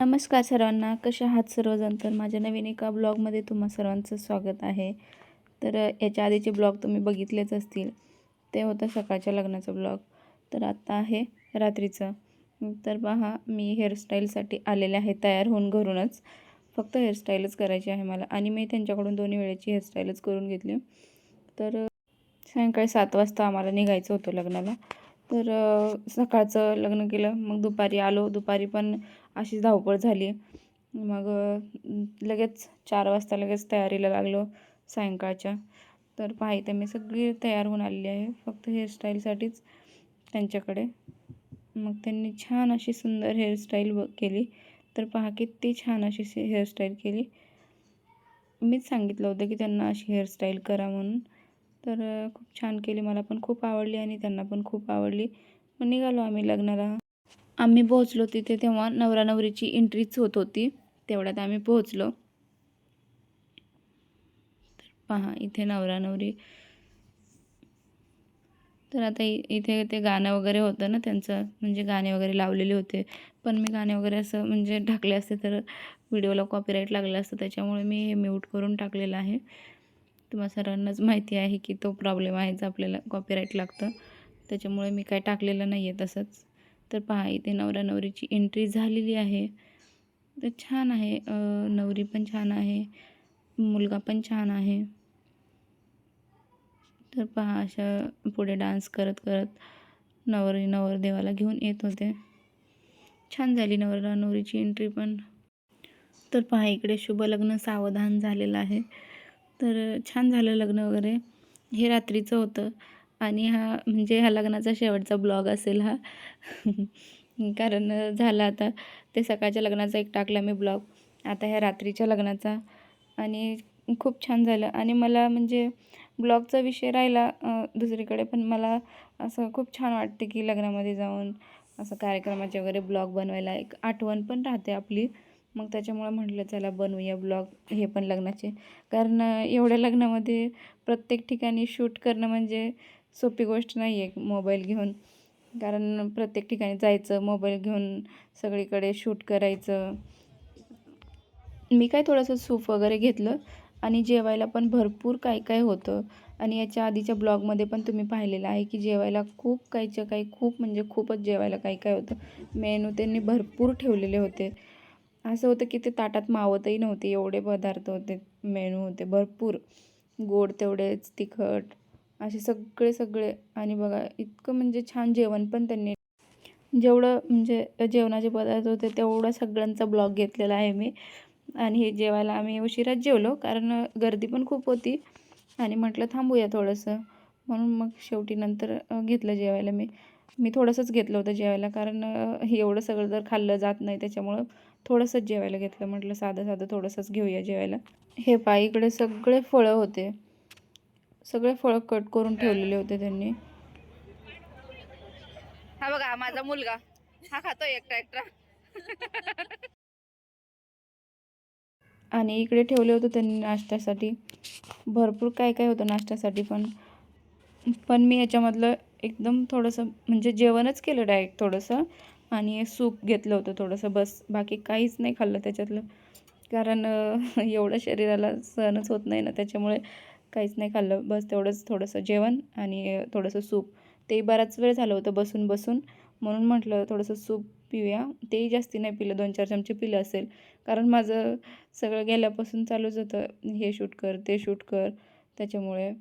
नमस्कार सर्वांना कसे आहात सर्वजण? तर माझ्या नवीन एका ब्लॉगमध्ये तुम्हा सर्वांचं स्वागत आहे. तर याच्या आधीचे ब्लॉग तुम्ही बघितलेच असतील. ते होतं सकाळच्या लग्नाचं ब्लॉग. तर आत्ता आहे रात्रीचं. तर पहा मी हेअरस्टाईलसाठी आलेले आहे तयार होऊन घरूनच. फक्त हेअरस्टाईलच करायची आहे मला. आणि मी त्यांच्याकडून दोन्ही वेळेची हेअरस्टाईलच करून घेतली. तर सायंकाळी सात वाजता आम्हाला निघायचं होतं लग्नाला. तर सकाळचं लग्न केलं. मग दुपारी आलो. दुपारी पण अशीच धावपळ झाली. मग लगेच चार वाजता लगेच तयारीला लागलो सायंकाळच्या. तर पाहिते मी सगळी तयार होऊन आलेली आहे. फक्त हेअरस्टाईलसाठीच त्यांच्याकडे. मग त्यांनी छान अशी सुंदर हेअरस्टाईल ब केली. तर पहा किती छान अशी हेअरस्टाईल केली. मीच सांगितलं होतं की त्यांना अशी हेअरस्टाईल करा म्हणून. तर खूप छान केली. मला पण खूप आवडली आणि त्यांना पण खूप आवडली. मग निघालो आम्ही लग्नाला. आम्ही पोहोचलो तिथे तेव्हा नवरा नवरीची एंट्रीच होत होती. तेवढ्यात आम्ही पोहोचलो. तर पहा इथे नवरा नवरी तर आता इथे ते गाणं वगैरे होतं ना त्यांचं म्हणजे गाणे वगैरे लावलेले होते. पण मी गाणे वगैरे असं म्हणजे टाकले असते तर व्हिडिओला कॉपीराईट लागलं असतं त्याच्यामुळे मी हे म्यूट करून टाकलेलं आहे. तुम्हा सर्वांनाच माहिती आहे की तो प्रॉब्लेम आहेच आपल्याला कॉपीराईट लागतं. त्याच्यामुळे मी काय टाकलेलं नाही आहे तसंच. तर पहा इथे नवरा नवरीची एंट्री झालेली आहे. तर छान आहे. नवरी पण छान आहे. मुलगा पण छान आहे. तर पहा अशा पुढे डान्स करत करत नवरी नवरदेवाला घेऊन येत होते. छान झाली नवरा नवरीची एंट्री पण. तर पहा इकडे शुभ लग्न सावधान झालेलं आहे. तर छान झालं लग्न वगैरे. हे रात्रीचं होतं. आणि हा म्हणजे ह्या लग्नाचा शेवटचा ब्लॉग असेल हा. कारण झालं आता ते सकाळच्या लग्नाचा एक टाकला मी ब्लॉग. आता ह्या रात्रीच्या लग्नाचा. आणि खूप छान झालं. आणि मला म्हणजे ब्लॉगचा विषय राहिला दुसरीकडे पण मला असं खूप छान वाटते की लग्नामध्ये जाऊन असं कार्यक्रमाचे वगैरे ब्लॉग बनवायला एक आठवण पण राहते आपली. मग त्याच्यामुळे म्हटलं चला बनवूया ब्लॉग हे पण लग्नाचे. कारण एवढ्या लग्नामध्ये प्रत्येक ठिकाणी शूट करणं म्हणजे सोपी गोष्ट नाही आहे मोबाईल घेऊन. कारण प्रत्येक ठिकाणी जायचं मोबाईल घेऊन सगळीकडे शूट करायचं. मी काय थोडंसं सूप वगैरे घेतलं आणि जेवायला पण भरपूर काय काय होतं. आणि याच्या आधीच्या ब्लॉगमध्ये पण तुम्ही पाहिलेलं आहे की जेवायला खूप काहीच्या काही खूप म्हणजे खूपच जेवायला काही काय होतं. मेनू त्यांनी भरपूर ठेवलेले होते. असं होतं की ते ताटात मावतही नव्हते एवढे पदार्थ होते मेनू होते भरपूर. गोड तेवढेच तिखट. असे सगळे सगळे. आणि बघा इतकं म्हणजे छान जेवण पण त्यांनी जेवढं म्हणजे जेवणाचे पदार्थ होते तेवढा सगळ्यांचा ब्लॉग घेतलेला आहे मी. आणि हे जेवायला आम्ही उशिराच जेवलो कारण गर्दी पण खूप होती. आणि म्हटलं थांबूया थोडंसं. म्हणून मग शेवटी नंतर घेतलं जेवायला मी. मी थोडंसंच घेतलं होतं जेवायला कारण हे एवढं सगळं जर खाल्लं जात नाही त्याच्यामुळं थोडंसंच जेवायला घेतलं. म्हटलं साधं साधं थोडंसंच घेऊया जेवायला. हे पा इकडे सगळे फळं होते. सगळे फळं कट करून ठेवलेले होते त्यांनी. हा बघा माझा मुलगा. हा खातोय एकटा एकटा आणि इकडे ठेवले होते त्यांनी नाश्त्यासाठी. भरपूर काय काय होतं नाश्त्यासाठी पण. पण मी याच्यामधलं एकदम थोडंसं म्हणजे जेवणच केलं डायरेक्ट थोडंसं. आणि सूप घेतलं होतं थोडंसं बस. बाकी काहीच नाही खाल्लं त्याच्यातलं. कारण एवढं शरीराला सहनच होत नाही ना त्याच्यामुळे काहीच नाही खाल्लं. बस तेवढंच थोडंसं जेवण आणि थोडंसं सूप. ते बराच वेळ झालं होतं बसून बसून. म्हणून म्हटलं थोडंसं सूप पिऊया. तेही जास्ती नाही पिलं. दोन चार चमचे पिलं असेल. कारण माझं सगळं गेल्यापासून चालूच होतं. हे शूट कर ते शूट कर. त्याच्यामुळे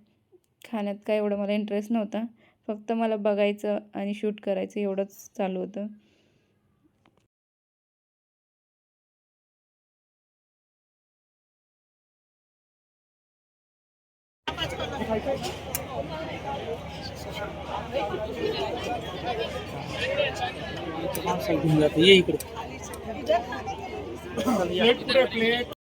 खाण्यात काय एवढं मला इंटरेस्ट नव्हता. फक्त मला बघायचं आणि शूट करायचं एवढंच चालू होतं. घेऊन जातो ये इकडे प्लेट कुठे प्लेट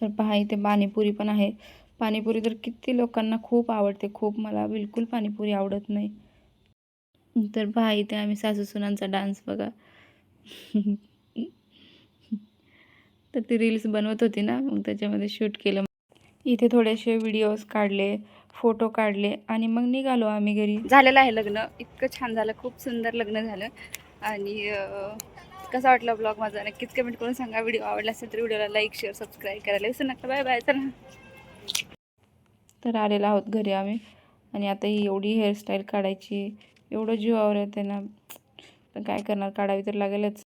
तर पहा इथे पाणीपुरी पण आहे. पाणीपुरी तर किती लोकांना खूप आवडते. खूप मला बिलकुल पाणीपुरी आवडत नाही. तर पहा इथे आम्ही सासू सुनांचा डान्स बघा. तर ती रील्स बनवत होती ना मग त्याच्यामध्ये शूट केलं. इथे थोडेसे व्हिडिओज काढले फोटो काढले आणि मग निघालो आम्ही घरी. झालेलं आहे लग्न. इतकं छान झालं. खूप सुंदर लग्न झालं. आणि कसा वाटला ब्लॉग माझा? नक्कीच कमेंट करून सांगा. व्हिडिओ आवडला असेल तर व्हिडिओला लाईक शेअर सबस्क्राईब करायला विसरू नका. बाय बाय चला. तर आलेलो आहोत घरी आम्ही. आणि आता ही एवढी हेअरस्टाईल काढायची. एवढं जीवावर येते ना. पण काय करणार? काढावी तर लागेलच.